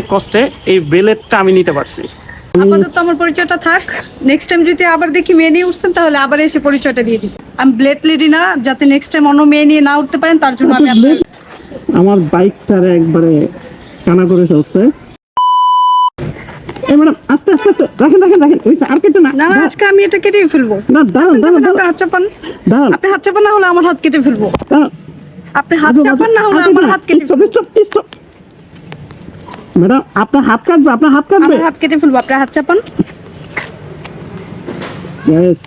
কষ্টে এই বেলেটটা আমি নিতে পারছি। আপাতত আমার পরিচয়টা থাক। নেক্সট টাইম যদি আবার দেখি মেয়ে নিয়ে উঠছেন তাহলে আবার এসে পরিচয়টা দিয়ে দিই আমি ব্লেড লেডি না যাতে নেক্সট টাইম অন্য মেয়ে নিয়ে না উঠতে পারেন তার জন্য আমি আপনার আমার বাইকটারে একবারে কানা করে ফেলছে। এই ম্যাডাম আস্তে আস্তে আস্তে রাখেন রাখেন রাখেন। ওই আর কেটে না। না আজকে আমি এটা কেটে ফেলব। না দাঁড়ান দাঁড়ান আপনি দাঁড়ান। হাত চাপান। দাঁড়ান। আপনি হাত চাপান না হলে আমার হাত কেটে ফেলব। আপনি হাত চাপান না হলে আমার হাত কেটে স্টপ স্টপ স্টপ ম্যাডাম আপনার হাত কাটবে আপনার হাত কাটবে। আমার হাত কেটে ফেলব আপনার হাত চাপান।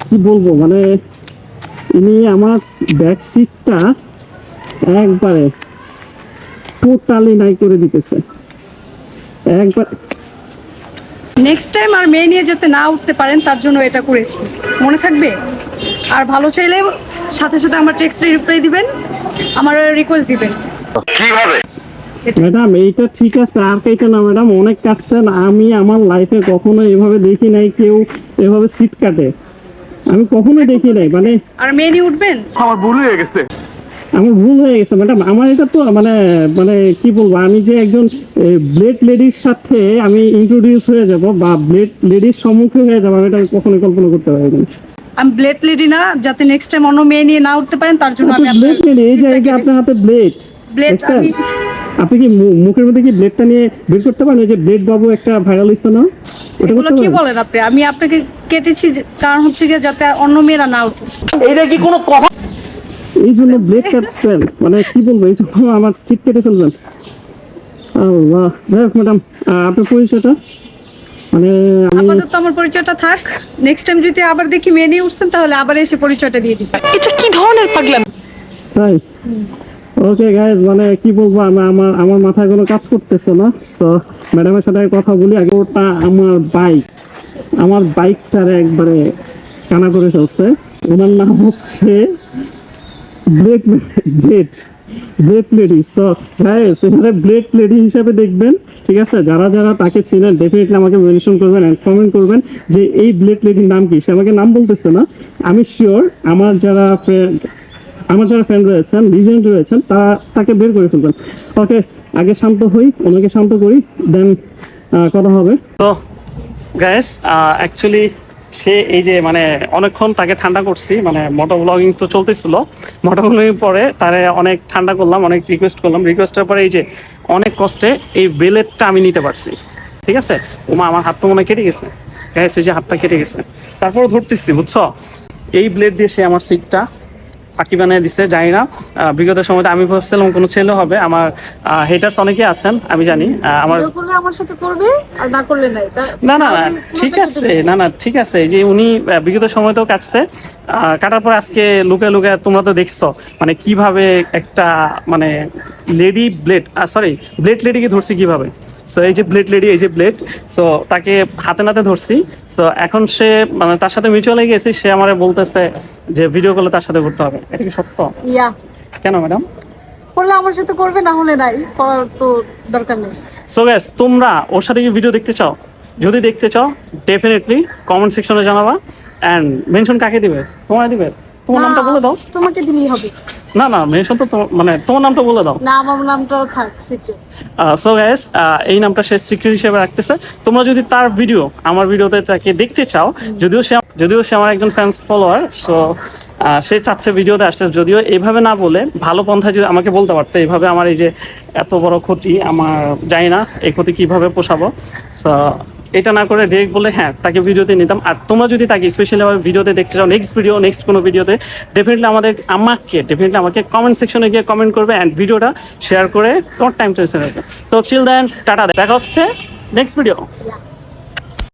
কি বলব মানে ইনি আমার ব্যাক সিটটা একবারে টোটালি নাই করে দিতেছে। একবার নেক্সট টাইম আর মেয়ে নিয়ে যাতে না উঠতে পারেন তার জন্য এটা করেছি। মনে থাকবে? আর ভালো চাইলে সাথে সাথে আমার টেক্সটে রিপ্লাই দিবেন আমার রিকোয়েস্ট দিবেন। ম্যাডাম এইটা ঠিক আছে আর কেটা না ম্যাডাম অনেক কাটছেন আমি আমার লাইফে কখনো এভাবে দেখি নাই কেউ এভাবে সিট কাটে। আমি কখনো দেখি নাই মানে আর মেয়ে নিয়ে উঠবেন? আমার ভুল হয়ে গেছে। আমার ভুল হয়ে গেছে ম্যাডাম। আমার এটা তো মানে মানে কি বলব আমি যে একজন ব্লেড লেডির সাথে আমি ইন্ট্রোডিউস হয়ে যাব বা ব্লেড লেডির সম্মুখে হয়ে যাব আমি এটা কখনো কল্পনা করতে পারি না আমি ব্লেড লেডি না যাতে নেক্সট টাইম অন্য মেয়ে নিয়ে না উঠতে পারেন তার জন্য আমি ব্লেড লেডি এই যে এই যে আপনার হাতে ব্লেড ব্লেড আমি আপনি কি মু- মুখের মধ্যে কি ব্লেডটা নিয়ে বের করতে পারেন? ওই যে ব্লেড বাবু একটা ভাইরাল হচ্ছে না? এগুলো কি বলেন আপনি? আমি আপনাকে কেটেছি যে- কারণ হচ্ছে গিয়ে যাতে অন্য মেয়েরা না উঠে। এটা কি কোনো কথা? এই জন্য ব্লেড কাটবেন মানে কি বলব এই জন্য আমার সিট কেটে ফেলবেন আল্লাহ। যাই হোক ম্যাডাম আপনার পরিচয়টা? মানে আমি আপাতত আমার পরিচয়টা থাক। নেক্সট টাইম যদি আবার দেখি মেয়ে নিয়ে উঠছেন তাহলে আবার এসে পরিচয়টা দিয়ে দিবেন তাই? ওকে গাইজ মানে কি বলব, আমি, আমার আমার মাথায় কোনো কাজ করতেছে না। সো ম্যাডামের সাথে কথা বলি, আগে ওটা আমার বাইক আমার বাইকটারে একবারে কানা করে ফেলছে। ওনার নাম হচ্ছে blade blade blade lady so guys এখানে ব্লেড লেডি হিসাবে দেখবেন, ঠিক আছে? যারা যারা তাকে চিনেন ডেফিনেটলি আমাকে মেনশন করবেন অ্যান্ড কমেন্ট করবেন যে এই ব্লেড লেডির নাম কি? সে আমাকে নাম বলতেছে না। আমি শিওর আমার যারা ফ্রেন্ড আমার যারা ফ্রেন্ড রয়েছেন লিজেন্ড রয়েছেন, তা, তাকে বের করে ফেলবেন। ওকে, আগে শান্ত হই, ওনাকে শান্ত করি দেন কথা হবে। তো গ্যাস অ্যাকচুয়ালি সে এই যে মানে অনেকক্ষণ তাকে ঠান্ডা করছি মানে মোটো ব্লগিং তো চলতেছিল। মোটো ব্লগিং পরে তারে অনেক ঠান্ডা করলাম, অনেক রিকোয়েস্ট করলাম। রিকোয়েস্টের পরে এই যে, অনেক কষ্টে এই বেলেটটা আমি নিতে পারছি। ঠিক আছে? ওমা আমার হাত তো মনে কেটে গেছে। গ্যাস এই যে হাতটা কেটে গেছে। তারপরে ধরতেছি, বুঝছ? এই ব্লেড দিয়ে সে আমার সিটটা ফাঁকি বানিয়ে দিছে জানি না। বিগত সময় আমি ভাবছিলাম কোনো ছেলে হবে। আমার হেটার্স অনেকে আছেন আমি জানি। আমার আমার সাথে করবে আর না করলে নাই। না না ঠিক আছে। না না ঠিক আছে। যে উনি বিগত সময়তেও কাটছে। কাটার পর আজকে লুকে লুকে তোমরা তো দেখছ মানে কীভাবে একটা মানে লেডি ব্লেড সরি ব্লেড লেডিকে ধরছি কীভাবে? সো এই যে ব্লেড লেডি এই যে ব্লেড সো তাকে হাতে নাতে ধরছি। সো এখন সে মানে তার সাথে মিউচুয়ালে গেছি সে আমার বলতেছে যে ভিডিও কলে তার সাথে করতে হবে। এটা কি সত্য? ইয়া। কেন ম্যাডাম করলে আমার সাথে করবে না হলে নাই। করার তো দরকার নেই। সো গ্যাস তোমরা ওর সাথে কি ভিডিও দেখতে চাও? যদি দেখতে চাও ডেফিনেটলি কমেন্ট সেকশনে জানাবা। অ্যান্ড মেনশন কাকে দিবে? তোমার দিবে? তোমার নামটা বলে দাও। তোমাকে দিলেই হবে। না না মেনশন তো মানে তোমার নামটা বলে দাও। না আমার নামটাও থাক সিক্রেট সো গ্যাস এই নামটা সে সিক্রেট হিসেবে রাখতেছে। তোমরা যদি তার ভিডিও আমার ভিডিওতে তাকে দেখতে চাও যদিও সে যদিও সে আমার একজন ফ্যান্স ফলোয়ার সো সে চাচ্ছে ভিডিওতে আসতে। যদিও এইভাবে না বলে ভালো পন্থায় যদি আমাকে বলতে পারতো এইভাবে আমার এই যে এত বড় ক্ষতি আমার জানি না এই ক্ষতি কীভাবে পোষাবো। সো এটা না করে ডিরেক্ট বলে হ্যাঁ তাকে ভিডিওতে নিতাম। আর তোমরা যদি তাকে স্পেশালি আমার ভিডিওতে দেখতে চাও নেক্সট ভিডিও নেক্সট কোনো ভিডিওতে ডেফিনেটলি আমাদের, আমাকে ডেফিনেটলি আমাকে কমেন্ট সেকশনে গিয়ে কমেন্ট করবে অ্যান্ড ভিডিওটা শেয়ার করে তোমার টাইম রাখবে সো চিল দেন টাটা, দেখা হচ্ছে নেক্সট ভিডিও